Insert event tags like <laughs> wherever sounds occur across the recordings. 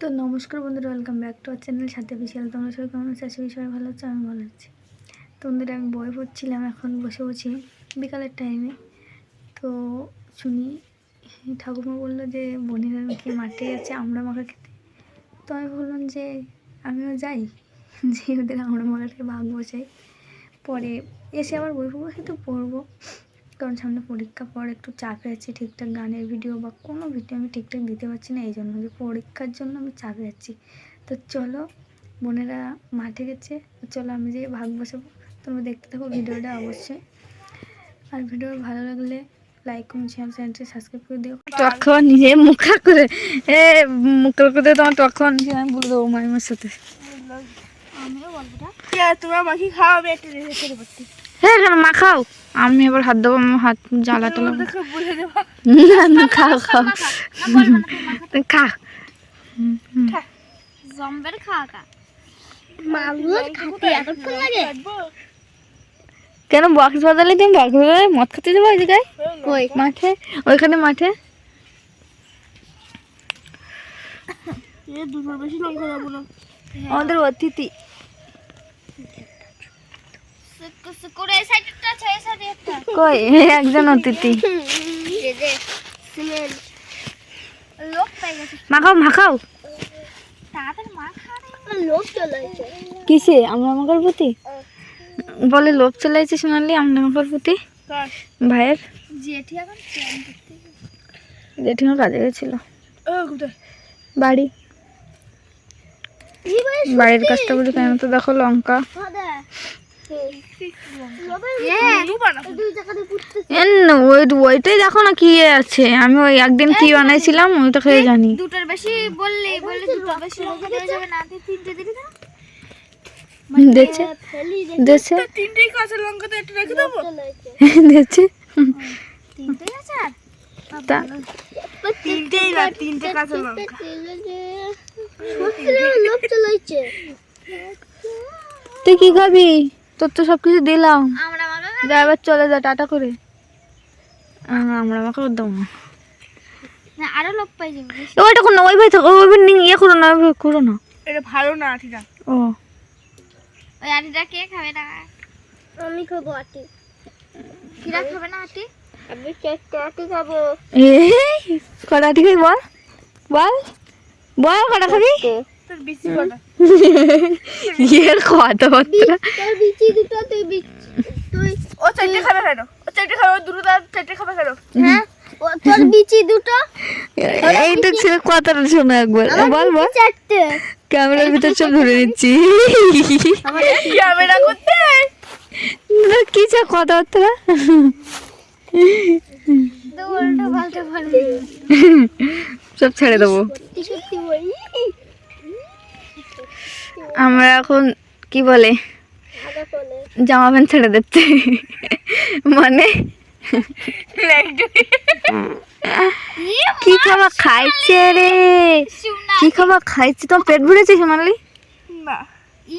তো নমস্কার বন্ধুরা welcome back to our channel সাথে বিশাল। তোমরা সবাই কেমন আছো? আশা সবাই ভালো আছো আমি ভালো আছি। তো বন্ধুরা, আমি বই পড়ছিলাম, এখন বসে বসে বিকালের টাইমে তো শুনি ঠাকুমা বলল যে, বোনেরা নাকি মাঠে আছে আমরা মাখা খেতে। তো আমি বললাম যে, আমিও যাই। যে ওদের আমরা মাখাটাকে ভাগ বসাই পরে এসে আবার বই পড়ব কিন্তু পড়ব। কারণ সামনে পরীক্ষা পর একটু চাপে আছি ঠিকঠাক গানের ভিডিও বা কোনো ভিডিও আমি ঠিকঠাক দিতে পারছি না এই জন্য যে পরীক্ষার জন্য আমি চাপে আছি তো চলো, বোনেরা মাঠে গেছে চলো আমি যে ভাগ বসাবো। তোমরা দেখতে থাকো ভিডিওটা অবশ্যই। আর ভিডিও ভালো লাগলে লাইক কমেন্ট শেয়ার চ্যানেলটি সাবস্ক্রাইব করে দিও। টক খাওয়া নিজে মুখা করে, এ, মুখা করে তোমার খাওয়া আমি বলে দেবো মাইমার সাথে। আমিও বলব তোমার মাখি খাওয়া আমি একটা রেখে পড়তে হ্যাঁ কেন মাখাও আমি এবার হাত দেবো আমার হাত জ্বালা টালা দেখে না না খাও খাও খা জম্বের খাওয়া লাগে কেন বক্স বাজালে তুমি বক্স বাজালে মদ খেতে যাব ওই জায়গায় কই মাঠে ওইখানে মাঠে আমাদের অতিথি সুকু সুকুর এই সাইডটা আছে এই সাইডে একটা কই? <laughs> একজন অতিথি। মাখাও কিসে? আমরা মাখার প্রতি? বলে লোভ চলাইছে শোনালি আমরা মাখার প্রতি? ভাইয়ের? জেঠি এখন জেঠিমা কাজে গেছিল। বাড়ি। বাড়ির কাজটা বলি কেন তো দেখো লঙ্কা। ওইটাই দেখো না কি আছে। আমি ওই একদিন কি বানাইছিলাম ওইটা খেয়ে জানি। দুটোর বেশি বললে বললে দুটোর বেশি যাবে। না তুই তিনটে দিবি না? দেখছে দেখছে তিনটেই কাঁচা লঙ্কা তো একটু রেখে দেবো? <laughs> দেখছে তিনটে আছে আর? তা তিনটেই না তিনটে কাঁচা লঙ্কা। তুই কি খাবি? তোর তো সব কিছু দিলাম। আমরা যা এবার চলে যা টাটা করে। আমরা আমাকে দাও না। না আরও লোক পাই যাবে ওইটা করো ওই ভাই থাকো ওই ভাই নিয়ে ইয়ে করো না ওই করো না। এটা ভালো না ও। ওই আটিটা কে খাবে না আমি খাব আটি। কিরা খাবে না আটি? আমি চারটে আটি খাব। এই কটা ঠিক আছে বল? বল। বল কটা খাবি? ইয়ের কথাবার্তা তোর বিচি দুটো বিচ ও চারটে খাবে কেন? ও চারটে খাবে দুটো তার চারটে খাবে কেন? হ্যাঁ? তোর বিচি দুটো? এইটা ছিল কথাটা শোনো একবার। বল বল। ক্যামেরার ভিতর চোখ ধরে নিচ্ছি ক্যামেরা করতে। কি চা কথাবার্তা? সব ছেড়ে দেবো। সত্যি সত্যি বলি আমরা এখন কি বলে? জামা প্যান্ট ছেড়ে দিচ্ছে। মানে? কি খাবার খাইছে রে? কি খাবার খাইছে? তোমার পেট ভরেছে সোনালি? না।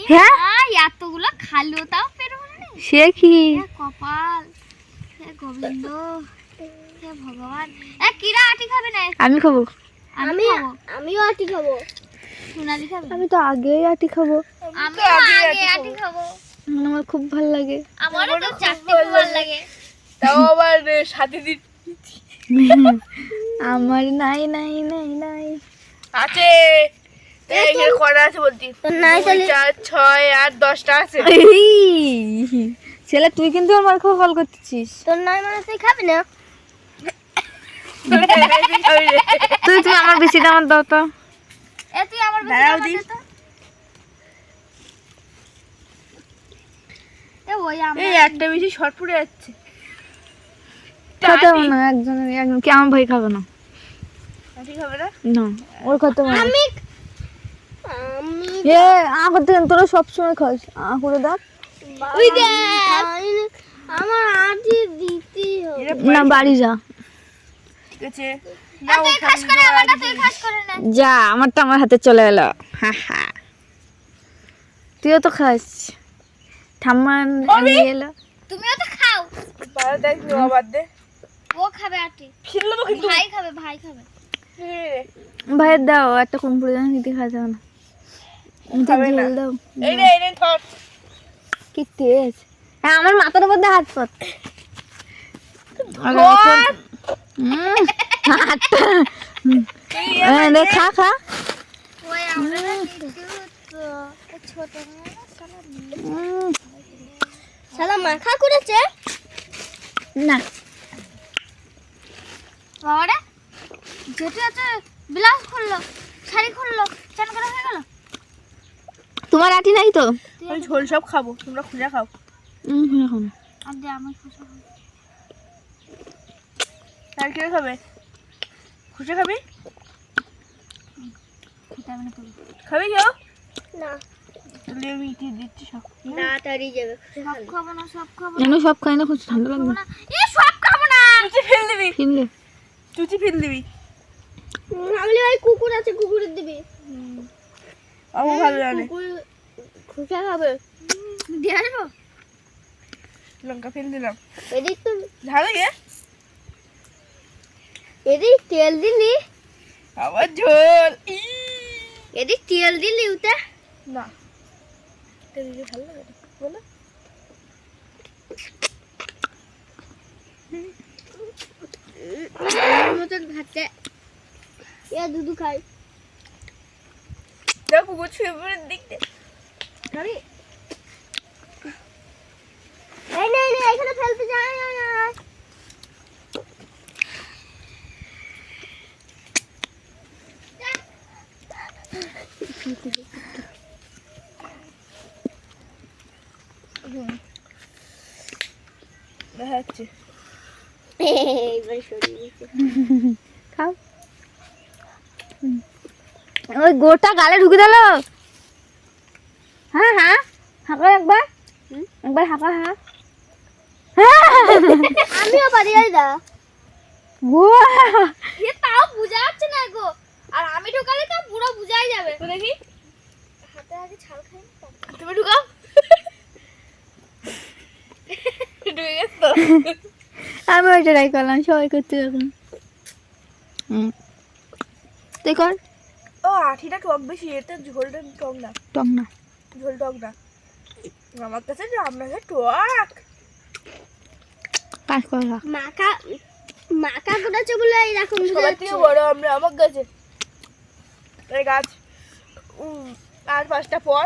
হ্যাঁ? হ্যাঁ এতগুলো খালো তাও পেরো না সে কি? কপাল হে গোবিন্দ হে ভগবান। এ কিরা আটি খাবে না? আমি খাব। আমি আমিও আটি খাব। সোনালি খাবে? আমি তো আগেই আটি খাব। আমিও আগে আটি খাব। আমার খুব ভালো লাগে। আমারও তো চারটে খুব ভালো লাগে। তাও আবার সাথে দিন আমার নাই নাই নাই নাই। আছে। ছেলে তুই কিন্তু আমার খুব কল করতেছিস। তোর নয় মানে তুই খাবি না। তুই তুমি আমার বেশিটা আমার দাও তো। এ তুই আমার দাঁড়াও দি। এই একটা বেশি শর্ট পড়ে যাচ্ছে। খেতে না একজনের একজন কি আমার ভাই খাবে না? ঠিক হবে না? না ওর আমি আমি এ তোরা সবসময় খাস। আ করে দেখ। ওই দে আমার আটি দিতে হবে। না বাড়ি যা। ঠিক আছে। না তুই খাস করে আমারটা তুই খাস করে না যা আমারটা আমার হাতে চলে এলো। হা হা। তুইও তো খাস। ঠাম্মা নিয়ে এলো। তুমিও তো খাও। দেখ দে। ও খাবে আটি ফেলে দেবো কিন্তু ভাই খাবে ভাই খাবে। ভাইয়ের দাও একটা কোন পরিমাণ দিতে খাওয়া যাবে না। ঝোল দাও। কি তেজ। হ্যাঁ আমার মাথার উপর দিয়ে হাত পথ <laughs> খা খা সালা মাখা করেছে না বাবারে আছে ব্লাউজ খুললো শাড়ি খুললো চান করা হয়ে গেল তোমার আটি নাই তো? আমি ঝোল সব খাব তোমরা খুঁজে খাও। উম, শুনে খাও না। আর দে আমি খুশি হব আর কে খাবে? খুঁজে খাবি? খেতে আমি না তুই। খাবি কেউ? না। সব তাড়াতাড়ি যাবে সব খাব। না সব খাব সব খাই না খুব ঠান্ডা লাগবে। সব খাব না। ফেল দিবি। কিনলে চুচি ফেল দিবি। আমি ওই কুকুর আছে কুকুরের দিবি। আমু ভালো জানে। খুশা খাবে। দিয়ে আসব? লঙ্কা ফেল দিলাম। এদিক তো ঝালে গে? এদিক তেল দিলি? আবার ঝোল। ই। এদিক তেল দিলি উতে না। তেল দিয়ে ভালো লাগে বলো। মতন খাচ্ছে এ দুধু খাই। দেখো গুছি উপরের দিক দিয়ে খাবি? এই নে নে এখানে ফেলতে যাই না না দেখা যাচ্ছে এইবার সরিয়ে দিচ্ছে খাও। ওই গোটা গালে ঢুকে দিল। হ্যাঁ হ্যাঁ। হাঁকা একবার। একবার হাঁকা হ্যাঁ। আমিও পারি দা গোয়া। এ তাও বুঝা যাচ্ছে না গো। আর আমি ঢোকালে তো পুরো বুঝাই যাবে। তো দেখি। হাতে আগে ছাল খাই তুমি ঢুকাও। <laughs> ঢুকে গেছে আমি ওইটা ট্রাই করলাম সবাই করতে যখন হুম। তুই কর। ও আঠিটা টক বেশি এতে ঝোলটা টক না। টক না। ঝোল টক না। আমার কাছে আপনার কাছে টক। কাজ করে মাকা মাকা করেছে বলে এরকম সবার থেকে বড় আমরা আমার কাছে। এই গাছ আর পাঁচটা পর।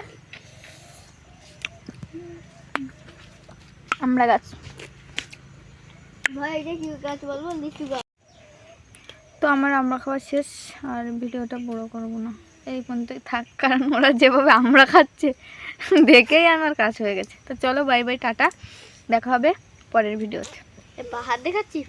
আমরা গাছ। ভাই এটা কি গাছ বলব? লিচু গাছ। তো আমার আমরা খাওয়া শেষ আর ভিডিওটা বড় করব না। এই পর্যন্তই থাক কারণ ওরা যেভাবে আমরা খাচ্ছে দেখেই আমার কাজ হয়ে গেছে। তো চলো বাই বাই টাটা। দেখা হবে পরের ভিডিওতে। পাহাড় দেখাচ্ছি